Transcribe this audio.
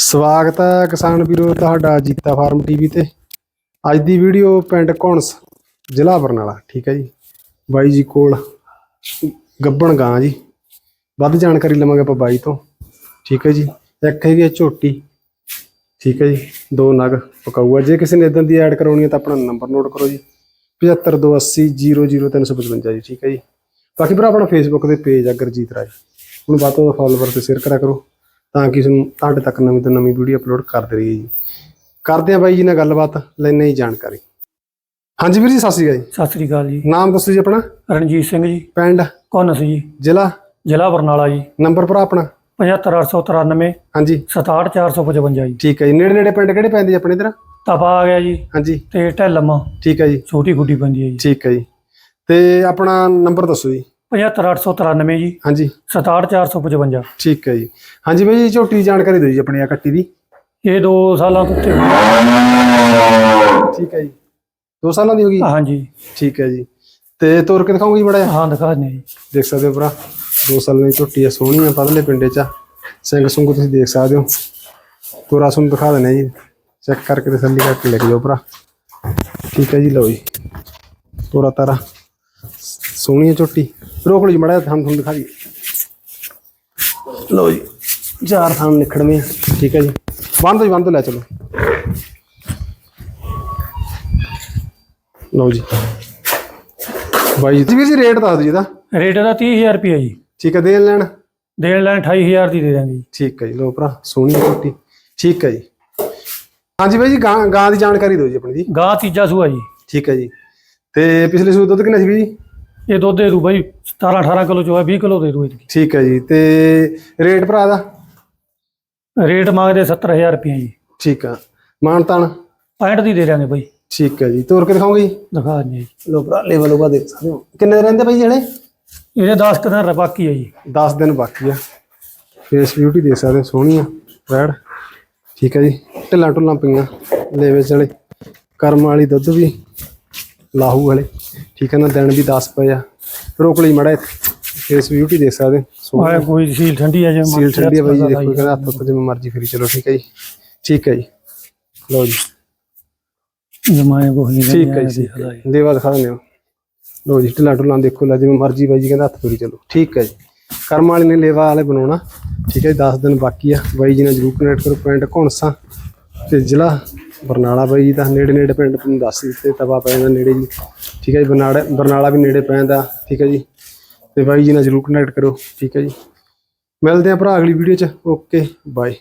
ਸਵਾਗਤ ਹੈ ਕਿਸਾਨ ਵੀਰੋ ਤੁਹਾਡਾ ਜੀਤਾ ਫਾਰਮ ਟੀਵੀ ਤੇ। ਅੱਜ ਦੀ ਵੀਡੀਓ ਪਿੰਡ ਕੌਣਸ ਜ਼ਿਲ੍ਹਾ ਬਰਨਾਲਾ, ਠੀਕ ਹੈ ਜੀ। ਬਾਈ ਜੀ ਕੋਲ ਗੱਬਣ ਗਾਂ ਜੀ। ਵੱਧ ਜਾਣਕਾਰੀ ਲਵਾਂਗੇ ਆਪਾਂ ਬਾਈ ਤੋਂ, ਠੀਕ ਹੈ ਜੀ। ਇੱਕ ਹੈਗੀ ਹੈ ਝੋਟੀ, ਠੀਕ ਹੈ ਜੀ। ਦੋ ਨਗ ਪਕਾਊਆ ਜੇ ਕਿਸੇ ਨੇ ਇਦਾਂ ਦੀ ਐਡ ਕਰਾਉਣੀ ਹੈ ਤਾਂ ਆਪਣਾ ਨੰਬਰ ਨੋਟ ਕਰੋ ਜੀ। 7528000355 ਜੀ, ਠੀਕ ਹੈ ਜੀ। ਬਾਕੀ ਭਰਾ ਆਪਣਾ ਫੇਸਬੁੱਕ ਤੇ ਪੇਜ ਆ ਗੁਰਜੀਤ ਰਾਜ ਹੁਣ ਬਾਤ ਤੋਂ ਫਾਲੋਵਰ ਤੇ ਸ਼ੇਅਰ ਕਰਿਆ ਕਰੋ। ਤਾਂ ਕਿ ਤੁਹਾਡੇ ਤੱਕ ਨਵੀਂ ਤੋਂ ਨਵੀਂ ਵੀਡੀਓ ਅਪਲੋਡ ਕਰਦੇ ਰਹੀਏ ਜੀ। ਕਰਦੇ ਆ ਬਾਈ ਜੀ ਨਾਲ ਗੱਲਬਾਤ ਲੈਣੇ ਹੀ ਜਾਣਕਾਰੀ। ਹਾਂਜੀ ਵੀਰ ਜੀ ਸਤਿ ਸ਼੍ਰੀ ਅਕਾਲ ਜੀ। ਸਤਿ ਸ੍ਰੀ ਅਕਾਲ ਜੀ। ਨਾਮ ਦੱਸੋ ਜੀ ਆਪਣਾ? ਰਣਜੀਤ ਸਿੰਘ ਜੀ। ਪਿੰਡ? ਕੌਨਸ ਜੀ। ਜ਼ਿਲ੍ਹਾ? ਜ਼ਿਲ੍ਹਾ ਬਰਨਾਲਾ ਜੀ। ਨੰਬਰ ਭਰਾ ਆਪਣਾ? 75893 ਹਾਂਜੀ। 67455 ਜੀ। ਠੀਕ ਹੈ ਜੀ। ਨੇੜੇ ਨੇੜੇ ਪਿੰਡ ਕਿਹੜੇ ਪੈਂਦੇ ਆਪਣੇ ਇਧਰ? ਤਪਾ ਆ ਗਿਆ ਜੀ। ਹਾਂਜੀ। ਤੇ ਢਿੱਲਮ। ਠੀਕ ਹੈ ਜੀ। ਛੋਟੀ ਗੁੱਡੀ ਪੈਂਦੀ ਹੈ ਜੀ। ਠੀਕ ਹੈ ਜੀ। ਤੇ ਆਪਣਾ ਨੰਬਰ ਦੱਸੋ ਜੀ। 75893 ਜੀ। ਹਾਂਜੀ। 67455 ਠੀਕ ਹੈ ਜੀ। ਹਾਂਜੀ ਬਾਈ ਜੀ ਝੋਟੀ ਦੀ ਜਾਣਕਾਰੀ ਦਿਓ ਜੀ ਆਪਣੀ ਆ ਕੱਟੀ ਦੀ। ਇਹ 2 ਸਾਲਾਂ ਤੋਂ ਉੱਤੇ। ਠੀਕ ਹੈ ਜੀ। 2 ਸਾਲਾਂ ਦੀ ਹੋ ਗਈ? ਹਾਂਜੀ। ਠੀਕ ਹੈ ਜੀ। ਤੇ ਤੋਰ ਕੇ ਦਿਖਾਉਂਗੀ ਬੜਾ ਹਾਂ ਦਿਖਾ ਦਿੰਦੇ ਜੀ। ਦੇਖ ਸਕਦੇ ਹੋ ਭਰਾ 2 ਸਾਲਾਂ ਦੀ ਝੋਟੀ ਆ ਸੋਹਣੀ ਆ ਪਤਲੇ ਪਿੰਡੇ ਚ। ਸਿੰਘ ਸੁੰਗ ਤੁਸੀਂ ਦੇਖ ਸਕਦੇ ਹੋ। ਤੋਰਾ ਸੁਣ ਦਿਖਾ ਦਿੰਦੇ ਜੀ। ਚੈੱਕ ਕਰਕੇ ਤਸੱਲੀ ਕਰਕੇ ਲੈ ਕੇ ਜਾਓ ਭਰਾ। ਠੀਕ ਹੈ ਜੀ ਲਓ ਜੀ। ਤੋਰਾ ਤਾਰਾ। ਸੋਹਣੀ ਆ ਝੋਟੀ। ਰੋਕ ਲਓ ਜੀ ਮੜਾ ਥਾਂ ਤੁਹਾਨੂੰ ਦਿਖਾ ਦਈਏ ਲਓ ਜੀ ਚਾਰ ਥਾਂ ਨਿਖੜਵੇਂ ਆ ਠੀਕ ਹੈ ਜੀ। ਬੰਦ ਦੋ ਜੀ ਬੰਦ ਦੋ ਲੈ ਚਲੋ। ਲਓ ਜੀ। ਬਾਈ ਜੀ ਵੀਰ ਜੀ ਰੇਟ ਦੱਸ ਦਿਓ ਇਹਦਾ। ਰੇਟ ਦਾ 30000 ਰੁਪਏ ਜੀ। ਠੀਕ ਹੈ ਦੇਣ ਲੈਣ? ਦੇਣ ਲੈਣ 28000 ਦੀ ਦੇ ਦਾਂਗੇ ਜੀ। ਠੀਕ ਹੈ ਜੀ ਲੋ ਭਰਾ ਸੋਹਣੀ ਝੋਟੀ ਠੀਕ ਹੈ ਜੀ। ਹਾਂਜੀ ਬਾਈ ਜੀ ਗਾਂ ਗਾਂ ਦੀ ਜਾਣਕਾਰੀ ਦਿਓ ਜੀ ਆਪਣੀ ਜੀ। ਗਾਂ ਤੀਜਾ ਸੂਆ ਜੀ। ਠੀਕ ਹੈ ਜੀ। ਤੇ ਪਿਛਲੇ ਸੂਏ ਦੁੱਧ ਕਿੰਨਾ ਸੀ ਜੀ? ਇਹ ਦੁੱਧ ਦੇ ਦੂ ਬਾਈ 17 18 ਕਿਲੋ ਚੋਆ 20 ਕਿਲੋ ਦੇ ਦੂ ਇਹਦੀ। ਠੀਕ ਹੈ ਜੀ ਤੇ ਰੇਟ ਭਰਾ ਦਾ? ਰੇਟ ਮੰਗਦੇ 70000 ਰੁਪਏ ਜੀ। ਠੀਕ ਆ। ਮਾਨਤਾਨ 65 ਦੀ ਦੇ ਦਾਂਗੇ ਬਾਈ। ਠੀਕ ਹੈ ਜੀ ਤੋਰ ਕੇ ਦਿਖਾਉਂਗੇ? ਜੀ ਦਿਖਾ ਦਿੰਦੇ ਜੀ। ਲੋ ਭਰਾ ਲੈਵਲ ਉਹਦਾ ਸਕਦੇ ਹੋ ਕਿੰਨੇ ਦਿਨ ਰਹਿੰਦੇ ਬਾਈ ਜਿਹੜੇ ਇਹਦੇ? 10 ਕੁ ਦਿਨ ਬਾਕੀ ਹੈ ਜੀ। 10 ਦਿਨ ਬਾਕੀ ਆ। ਫੇਸ ਬਿਊਟੀ ਦੇਖ ਸਕਦੇ ਹੋ ਸੋਹਣੀ ਆ ਰੈਡ ਠੀਕ ਹੈ ਜੀ ਢਿੱਲਾਂ ਢੁੱਲਾਂ ਪਈਆਂ। ਲੇਵੇ ਚਲੇ ਕਰਮ ਵਾਲੀ ਦੁੱਧ ਵੀ ਲਾਹੂ ਵਾਲੇ। ਠੀਕ ਹੈ ਨਾ ਦਿਨ ਵੀ 10 ਪਏ ਆ। ਰੋਕ ਲਈ ਮੜਾ ਫੇਸ ਬਿਊਟੀ ਦੇਖ ਸਕਦੇ। ਸੋਹਣੀ ਆਇਆ ਕੋਈ ਸੀਲ ਠੰਡੀ ਹੈ ਜੇ ਸੀਲ ਠੰਡੀ ਆ ਬਾਈ ਜੀ ਦੇਖੋ ਕਹਿੰਦਾ ਹੱਥ ਜਿਵੇਂ ਮਰਜ਼ੀ ਫਰੀ ਚਲੋ ਠੀਕ ਹੈ ਜੀ। ਠੀਕ ਹੈ ਜੀ। ਲਓ ਜੀ। ਜਮਾਏ ਕੋਈ ਨਹੀਂ ਠੀਕ ਹੈ। ਜੀ। ਦੇਵਾ ਦਿਖਾ ਦਿੰਦੇ ਹੋ। ਲਓ ਜੀ ਢਿੱਲਾਂ ਢੁੱਲਾਂ ਦੇਖੋ ਲੈ ਜਿਵੇਂ ਮਰਜ਼ੀ ਬਾਈ ਜੀ ਕਹਿੰਦਾ ਹੱਥ ਫਰੀ ਚਲੋ ਠੀਕ ਹੈ ਜੀ। ਕਰਮ ਵਾਲੇ ਨੇ ਲੇਵਾ ਵਾਲੇ ਬਣਾਉਣਾ ਠੀਕ ਹੈ ਜੀ 10 ਦਿਨ ਬਾਕੀ ਆ। ਬਾਈ ਜੀ ਨਾਲ ਜਰੂਰ ਕਨੈਕਟ ਕਰੋ ਪਿੰਡ ਘੁਣਸਾ ਤੇ ਜ਼ਿਲ੍ਹਾ ਬਰਨਾਲਾ ਬਾਈ ਜੀ ਦਾ ਨੇੜੇ ਨੇੜੇ ਪਿੰਡ ਤੁਹਾਨੂੰ ਦੱਸ ਦਿੱਤੇ, ਤਵਾ ਪੈ ਜਾਂਦਾ ਨੇੜੇ ਜੀ। ਠੀਕ ਹੈ ਜੀ, ਬਰਨਾਲਾ ਬਰਨਾਲਾ ਵੀ ਨੇੜੇ ਪੈਂਦਾ ਠੀਕ ਹੈ ਜੀ। ਤੇ ਬਾਈ ਜੀ ਨਾਲ ਜਰੂਰ ਕਨੈਕਟ ਕਰੋ, ਠੀਕ ਹੈ ਜੀ। ਮਿਲਦੇ ਆ ਭਰਾ ਅਗਲੀ ਵੀਡੀਓ ਚ। Okay bye